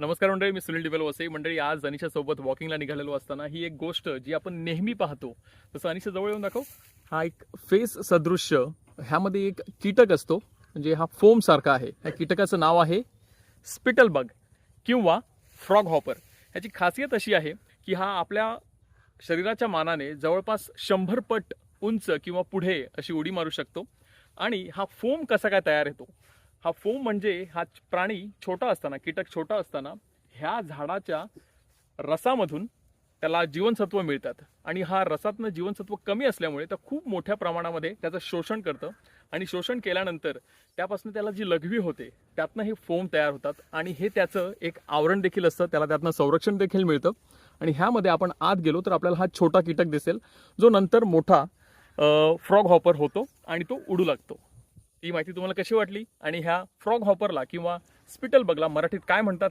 नमस्कार मंडळी मी सुनील डिबेल वसई मंडळी आज अनिशा सोबत वॉकिंगला निघालेलो असताना ही एक गोष्ट जी आपण नेहमी पाहतो. तसं अनिशा जवळ येऊन दाखव. हा एक फेस सदृश्य ह्यामध्ये एक कीटक असतो. म्हणजे हा फोम सारखा आहे. या कीटकाचं नाव आहे स्पिटल बग किंवा फ्रॉग हॉपर ह्याची खासियत अशी आहे की हा आपल्या शरीराच्या मानाने जवळपास शंभर पट उंच किंवा पुढे अशी उडी मारू शकतो. आणि हा फोम कसा काय तयार होतो? हा फोम म्हणजे हा प्राणी छोटा असताना कीटक छोटा असताना ह्या झाडाच्या रसामधून त्याला जीवनसत्व मिळतात. आणि हा रसातनं जीवनसत्व कमी असल्यामुळे तर खूप मोठ्या प्रमाणामध्ये त्याचं शोषण करतं. आणि शोषण केल्यानंतर त्यापासून त्याला जी लघवी होते त्यातनं हे फोम तयार होतात. आणि हे त्याचं एक आवरण देखील असतं. त्याला त्यातनं संरक्षण देखील मिळतं. आणि ह्यामध्ये आपण आत गेलो तर आपल्याला हा छोटा कीटक दिसेल जो नंतर मोठा फ्रॉग हॉपर होतो आणि तो उडू लागतो. ही माहिती तुम्हाला कशी वाटली? आणि ह्या फ्रॉग हॉपरला किंवा स्पिटल बगला मराठीत काय म्हणतात?